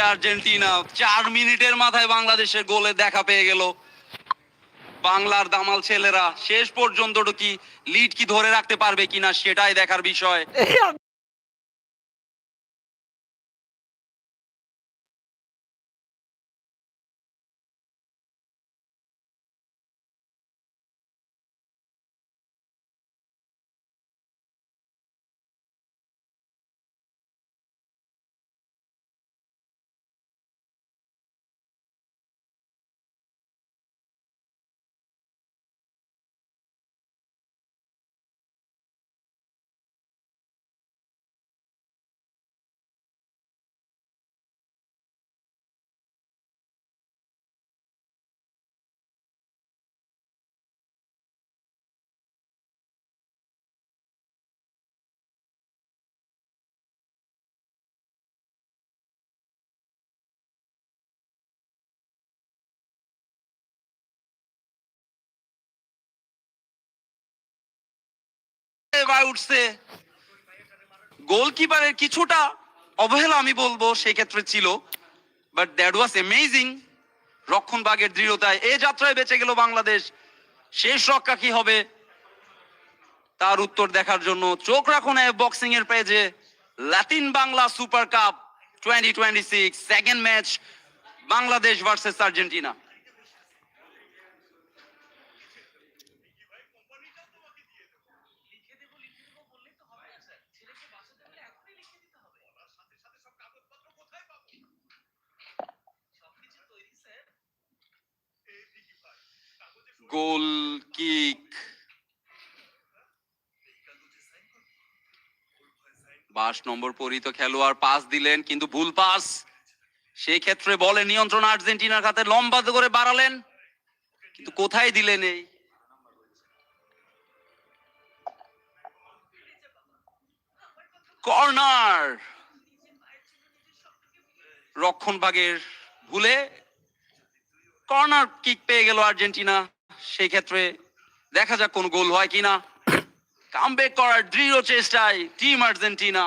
Argentina. চার মিনিটের মাথায় বাংলাদেশের গোলে দেখা পেয়ে গেল। বাংলার দামাল ছেলেরা, শেষ পর্যন্ত কি লিড কি ধরে রাখতে পারবে কিনা সেটাই দেখার বিষয়। এবার উঠছে। গোলকিপারের কিছুটা অবহেলা আমি বলব সেই ক্ষেত্রে ছিল বাট দ্যাট ওয়াজ অ্যামেজিং রক্ষণ বাগের দৃঢ়তায় এ যাত্রায় বেঁচে গেল বাংলাদেশ। শেষ রক্ষা কি হবে? তার উত্তর দেখার জন্য চোখ রাখুন বক্সিং এর পেজে। Latin Bangla super cup twenty twenty six second match Bangladesh versus Argentina. Goal kick. বাস নম্বর পরিত খেলোয়াড় পাস দিলেন, কিন্তু ভুল পাস। সেই ক্ষেত্রে বলে নিয়ন্ত্রণ আর্জেন্টিনার হাতে লম্বা করে বাড়ালেন, কিন্তু কোথায় দিলেন এই? কর্নার। রক্ষণ ভাগের ভুলে কর্নার কিক পেয়ে গেল আর্জেন্টিনা। সেই ক্ষেত্রে দেখা যাক কোন গোল হয় কিনা। কাম কামব্যাক করার দৃঢ় চেষ্টায় টিম আর্জেন্টিনা।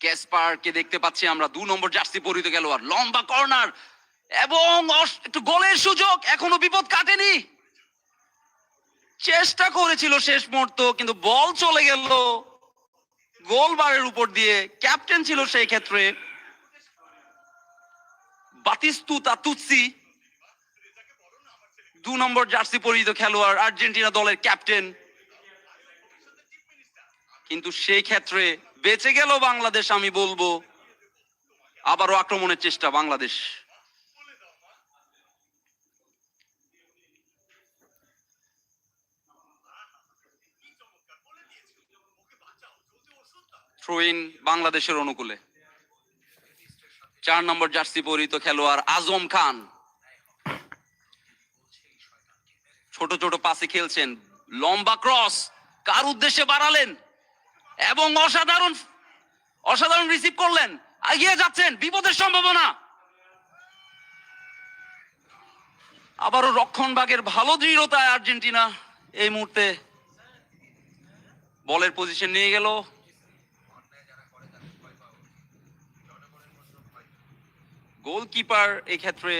ক্যাসপারকে দেখতে পাচ্ছি আমরা, দু নম্বর জার্সি পরিত গেল আর লম্বা কর্নার এবং একটু গোলের সুযোগ, এখনও বিপদ কাটেনি। চেষ্টা করেছিল শেষ মুহূর্ত, কিন্তু বল চলে গেল। গোল বারের উপর দিয়ে ক্যাপ্টেন ছিল সেই ক্ষেত্রে বাতিস্তু তাতুসি দু নম্বর জার্সি পরিহিত খেলোয়াড়, আর্জেন্টিনা দলের ক্যাপ্টেন। কিন্তু সেই ক্ষেত্রে বেঁচে গেল বাংলাদেশ, আমি বলব। আবারও আক্রমণের চেষ্টা বাংলাদেশ। থ্রোইন বাংলাদেশের অনুকূলে। চার নম্বর জার্সি পরিহিত খেলোয়াড় আজম খান। ছোট ছোট পাশে খেলছেন। লম্বা ক্রস, কার উদ্দেশ্যে বাড়ালেন? এবং অসাধারণ অসাধারণ রিসিভ করলেন। এগিয়ে যাচ্ছেন, বিপদের সম্ভাবনা। আবারও রক্ষণ ভাগের ভালো দৃঢ়তায় আর্জেন্টিনা এই মুহূর্তে বলের পজিশন নিয়ে গেল। গোলকিপার এই ক্ষেত্রে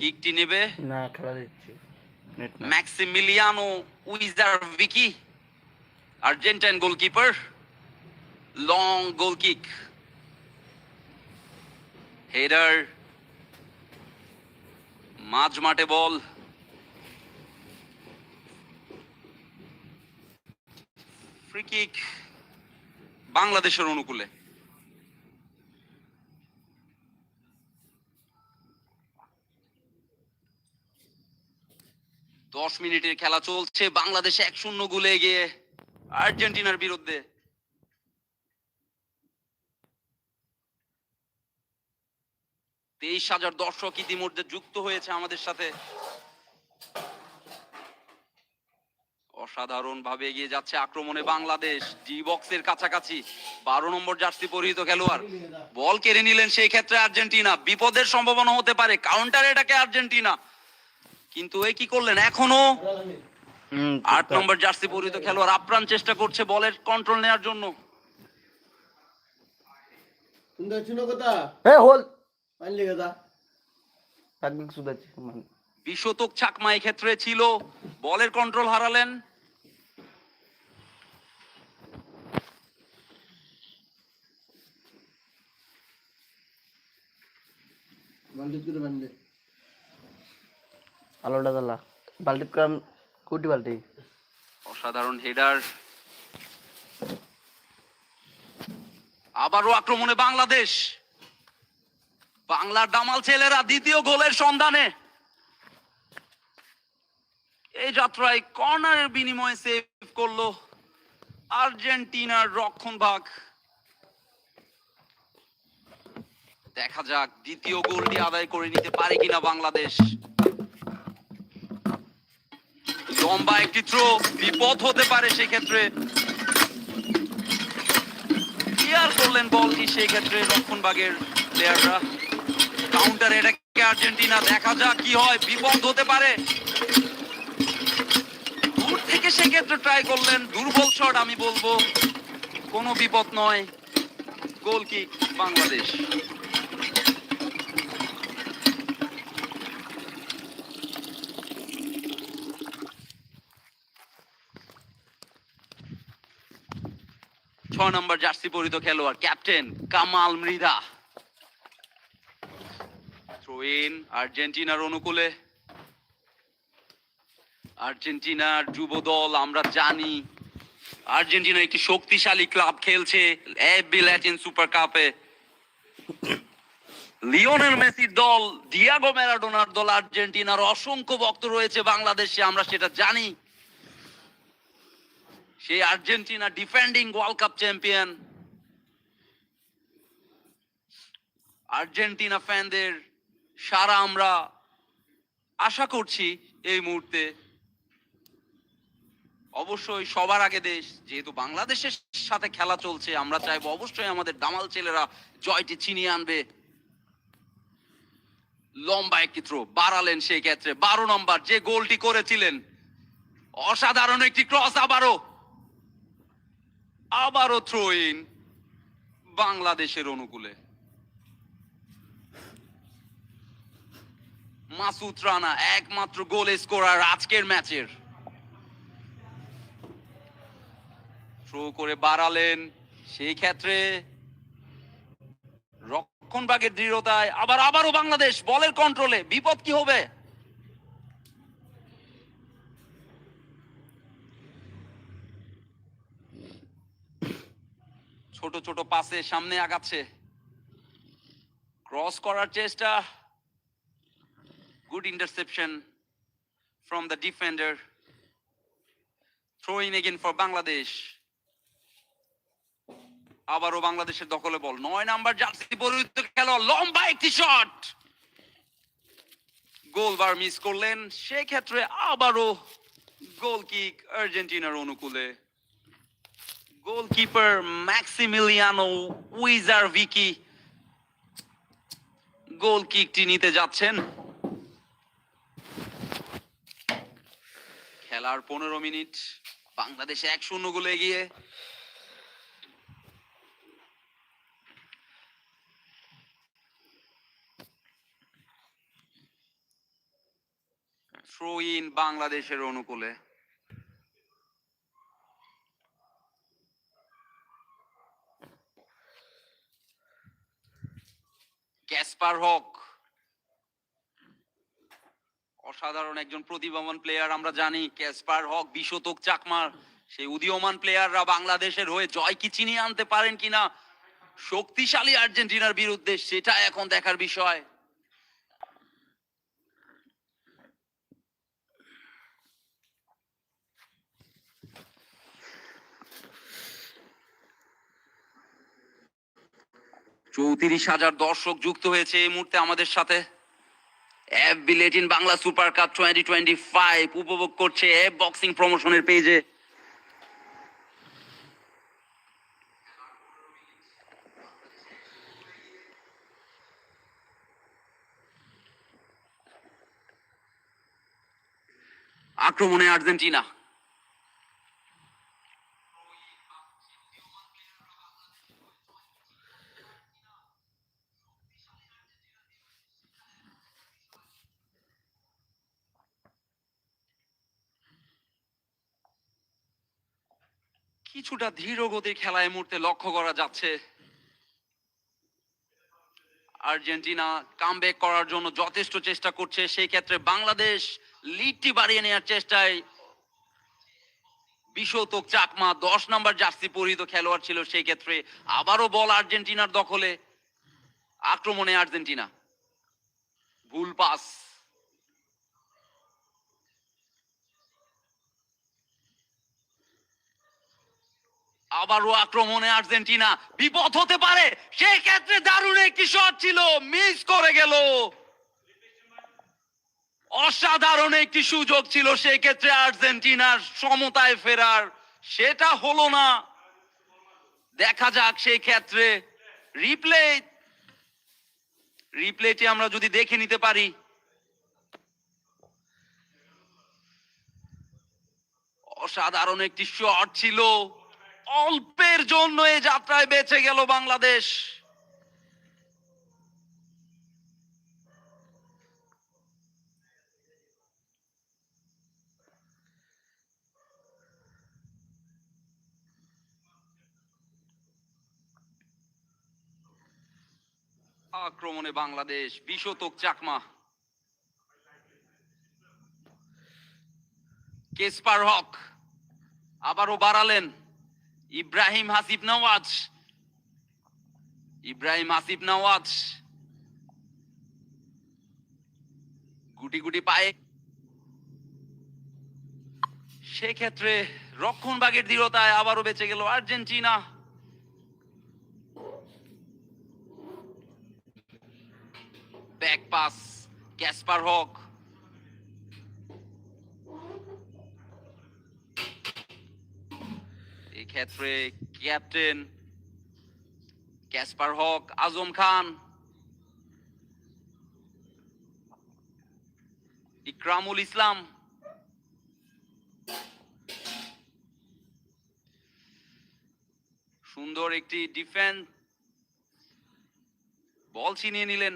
কিকটি নেবে? না খেলা দিচ্ছি ম্যাক্সিমিলিয়ানো উইজার Vicky Argentine goalkeeper long goal kick. Header মাঝ মাঠে বল। ফ্রি কিক বাংলাদেশের অনুকূলে। দশ মিনিটের খেলা চলছে, বাংলাদেশ এক শূন্য গুলে গিয়ে আর্জেন্টিনার বিরুদ্ধে। তেইশ হাজার দর্শক ইতিমধ্যে যুক্ত হয়েছে আমাদের সাথে। অসাধারণ ভাবে এগিয়ে যাচ্ছে আক্রমণে বাংলাদেশ। জি বক্সের কাছাকাছি বারো নম্বর জার্সি পরিহিত খেলোয়াড়। বল কেড়ে নিলেন সেই ক্ষেত্রে আর্জেন্টিনা। বিপদের সম্ভাবনা হতে পারে। কাউন্টার এটাকে আর্জেন্টিনা। কিন্তু এই কি করলেন? এখনও আট নম্বর জার্সি পরিহিত খেলোয়াড় আপ্রাণ চেষ্টা করছে বলের কন্ট্রোল নেওয়ার জন্য। বিশতক চাকমা এই ক্ষেত্রে ছিল বলের কন্ট্রোল হারালেন। বান্ডিত করে বান্ডে আলোটা জ্বালা। বাল্টিত কাম কুটি বাল্টি অসাধারণ হেডার আবারও আক্রমণে বাংলাদেশ। বাংলার দামাল ছেলেরা দ্বিতীয় গোলের সন্ধানে। এই যাত্রায় কর্নারের বিনিময়ে সেভ করল আর্জেন্টিনার রক্ষণ ভাগ দেখা যাক দ্বিতীয় গোলটি আদায় করে নিতে পারে কিনা বাংলাদেশ। লম্বা একটি থ্রো, বিপদ হতে পারে সেক্ষেত্রে। ক্লিয়ার করলেন বলটি সেই ক্ষেত্রে রক্ষণভাগের প্লেয়াররা কাউন্টার এটাকে আর্জেন্টিনা, দেখা যাক কি হয়, বিপদ হতে পারে। দূর থেকে সেক্ষেত্রে ট্রাই করলেন, দুর্বল শট আমি বলব। কোনো বিপদ নয়। Goal kick Bangladesh. ছয় নম্বর জার্সি পরিত খেলোয়াড়, ক্যাপ্টেন কামাল মৃধা। থ্রোইন আর্জেন্টিনার অনুকূলে। আর্জেন্টিনার যুব দল আমরা জানি। আর্জেন্টিনা একটি শক্তিশালী ক্লাব খেলছে এফবি ল্যাটিন সুপার কাপে। লিওনেল মেসির দল, ডিয়াগো ম্যারাডোনার দল, আর্জেন্টিনার অসংখ্য ভক্ত রয়েছে বাংলাদেশে, আমরা সেটা জানি। সেই Argentina defending world cup champion Argentina ফ্যানদের সারা আমরা আশা করছি এই মুহূর্তে। অবশ্যই সবার আগে দেশ, যেহেতু বাংলাদেশের সাথে খেলা চলছে, আমরা চাইব অবশ্যই আমাদের দামাল ছেলেরা জয়টি ছিনিয়ে আনবে। লম্বা একটি থ্রো বাড়ালেন সেই ক্ষেত্রে। বারো নম্বর, যে গোলটি করেছিলেন, অসাধারণ একটি ক্রস আবারও। আবারও থ্রো ইন বাংলাদেশের অনুকূলে। মাসুদ রানা একমাত্র গোল স্কোরার আজকের ম্যাচের থ্রো করে বাড়ালেন, সেই ক্ষেত্রে রক্ষণভাগের দৃঢ়তায় আবার আবারও বাংলাদেশ, বলের কন্ট্রোলে বিপদ কি হবে? ছোট ছোট পাসে সামনে আগাচ্ছে। ক্রস করার চেষ্টা। Good interception from the defender throw in again for Bangladesh আবারও বাংলাদেশের দখলে বল। নয় নাম্বার জার্সি পরিহিত খেলোয়াড় লম্বা একটি শট গোলবার মিস করলেন। সেক্ষেত্রে আবারও গোল কিক আর্জেন্টিনার অনুকূলে। গোলকিপার ম্যাক্সিমিলিয়ানো উইজার ভিকি গোল কিকটি নিতে যাচ্ছেন। খেলার পনেরো মিনিট, বাংলাদেশে এক শূন্য গোলে এগিয়ে। থ্রো ইন বাংলাদেশের অনুকূলে। ক্যাসপার হক। অসাধারণ একজন প্রতিভাবান প্লেয়ার আমরা জানি ক্যাসপার হক, বিশতক চাকমার, সেই উদীয়মান প্লেয়াররা বাংলাদেশের হয়ে জয় কি চিনিয়ে আনতে পারেন কিনা? শক্তিশালী আর্জেন্টিনার বিরুদ্ধে সেটা এখন দেখার বিষয়। চৌত্রিশ হাজার দর্শক যুক্ত হয়েছে এই মুহূর্তে আমাদের সাথে। F B Latin Bangla super cup twenty twenty five উপভোগ করছে এফ বক্সিং প্রমোশনের পেজে আক্রমণে আর্জেন্টিনা। কিছুটা ধীর গতির খেলা এই মুহূর্তে লক্ষ্য করা যাচ্ছে। আর্জেন্টিনা কামব্যাক করার জন্য যথেষ্ট চেষ্টা করছে। সেই ক্ষেত্রে বাংলাদেশ লিডটি বাড়িয়ে নেওয়ার চেষ্টায় বিশতক চাকমা দশ নম্বর জার্সি পরিহিত খেলোয়াড় ছিল। সেই ক্ষেত্রে আবারও বল আর্জেন্টিনার দখলে। আক্রমণে আর্জেন্টিনা। ভুল পাস আবারও আক্রমণে আর্জেন্টিনা বিপদ হতে পারে। সেই ক্ষেত্রে দারুণ একটি শট ছিল মিস করে গেল। অসাধারণ একটি সুযোগ ছিল সেই ক্ষেত্রে আর্জেন্টিনার সমতায় ফেরার। সেটা হলো না। দেখা যাক সেই ক্ষেত্রে রিপ্লে রিপ্লেটি আমরা যদি দেখে নিতে পারি। অসাধারণ একটি শট ছিল। অল্পের জন্য এই যাত্রায় বেঁচে গেল বাংলাদেশ। আক্রমণে বাংলাদেশ বিশতক চাকমা। কেসপার হক আবারও বাড়ালেন। ইব্রাহিম হাসিব নওয়াজ। ইব্রাহিম হাসিব নওয়াজ। গুটি গুটি পায়ে। সেক্ষেত্রে রক্ষণ বাগের দৃঢ়তায় আবারও বেঁচে গেল Argentina. Back pass, Casper Haque. এই ক্ষেত্রে ক্যাপ্টেন ক্যাসপার হক আজম খান, ইকরামুল ইসলাম। সুন্দর একটি ডিফেন্স বল ছিনিয়ে নিলেন।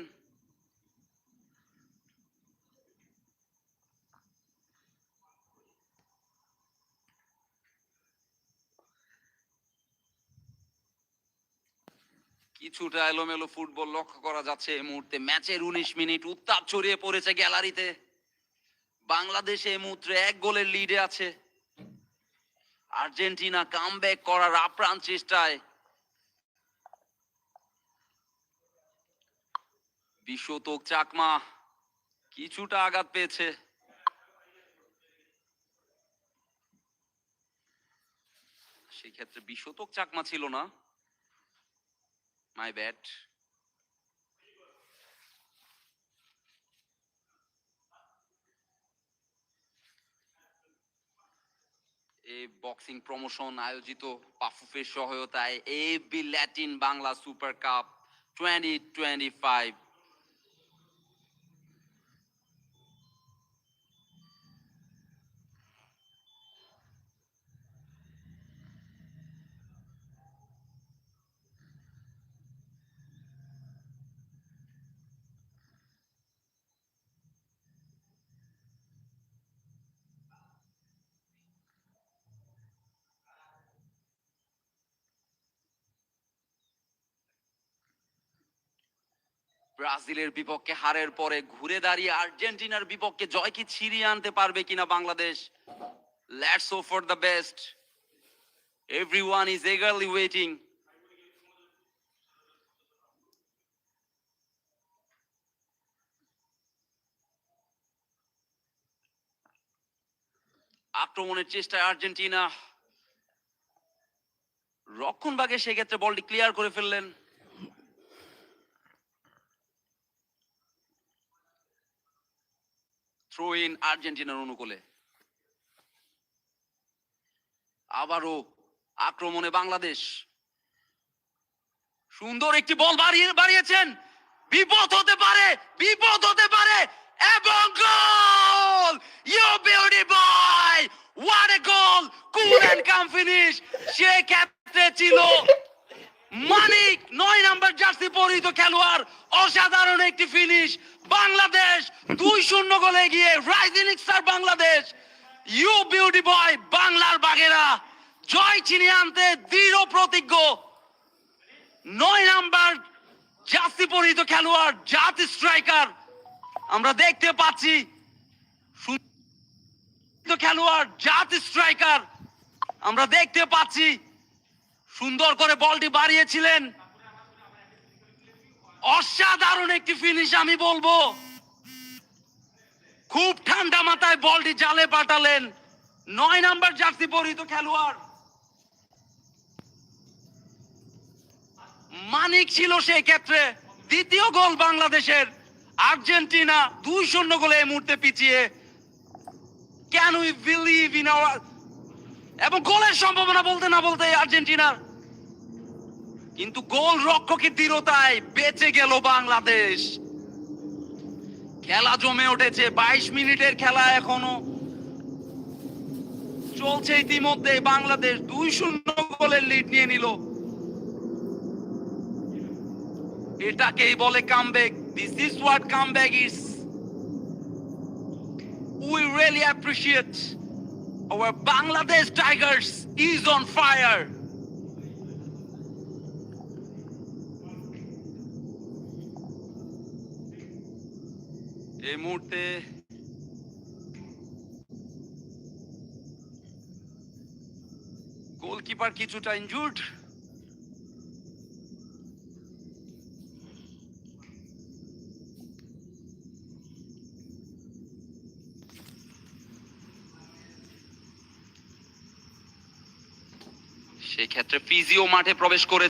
কিছুটা এলোমেলো ফুটবল লক্ষ্য করা যাচ্ছে এই মুহূর্তে। ম্যাচের উনিশ মিনিট উত্তাপ ছড়িয়ে পড়েছে গ্যালারিতে। বাংলাদেশ এই মুহূর্তে এক গোলের লিডে আছে। আর্জেন্টিনা করার আপ্রাণ চেষ্টায়। বিশ্বতক চাকমা কিছুটা আঘাত পেয়েছে। সেক্ষেত্রে বিশ্বতক চাকমা ছিল না। মাই ব্যাড এই বক্সিং প্রমোশন আয়োজিত পাফুফের সহায়তায় A B Latin Bangla super cup twenty twenty five ব্রাজিলের বিপক্ষে হারের পরে ঘুরে দাঁড়িয়ে আর্জেন্টিনার বিপক্ষে জয় কি ছিনিয়ে আনতে পারবে কিনা Bangladesh? Let's for the best everyone is eagerly waiting আক্রমণের চেষ্টায় আর্জেন্টিনা রক্ষণভাগে সেক্ষেত্রে বলটি ক্লিয়ার করে ফেললেন। থ্রো ইন আর্জেন্টিনার অনুকূলে। আবারও আক্রমণে বাংলাদেশ। সুন্দর একটি বল বাড়িয়ে বাড়িয়েছেন। বিপদ হতে পারে, বিপদ হতে পারে, এবং goal! You beauty boy what a goal cool and calm finish সে ক্ষেত্রে ছিল মানিক, নয় নাম্বার জার্সি পরিহিত খেলোয়াড়। অসাধারণ একটি ফিনিশ বাংলাদেশ, দুই শূন্য গোলে গিয়ে rising star Bangladesh. You beauty boy বাংলার বাগেরা জয় ছিনিয়ে আনতে দৃঢ় প্রতিজ্ঞ। নয় নাম্বার জার্সি পরিহিত খেলোয়াড়, জাত স্ট্রাইকার আমরা দেখতে পাচ্ছি খেলোয়াড়, জাত স্ট্রাইকার আমরা দেখতে পাচ্ছি সুন্দর করে বলটি বাড়িয়েছিলেন। অসাধারণ একটি ফিনিশ আমি বলব। খুব ঠান্ডা মাথায় বলটি জালে পাঠালেন। নয় নাম্বার জার্সি পরিহিত খেলোয়াড়। মানিক ছিল সেই ক্ষেত্রে দ্বিতীয় গোল বাংলাদেশের। আর্জেন্টিনা দুই শূন্য গোলে এই মুহূর্তে পিছিয়ে। Can we believe in our এবং গোলের সম্ভাবনা বলতে না বলতে আর্জেন্টিনার কিন্তু গোল রক্ষকের দৃঢ়তায় বেঁচে গেল বাংলাদেশ। খেলা জমে উঠেছে, বাইশ মিনিটের খেলা এখনও। চলছে ইতিমধ্যে, বাংলাদেশ দুই শূন্য গোলের লিড নিয়ে নিল। এটাকেই বলে comeback this is what comeback is we really appreciate our Bangladesh tigers is on fire. এই মুহূর্তে গোলকিপার কিছুটা ইনজুর্ড সেক্ষেত্রে ফিজিও মাঠে প্রবেশ করে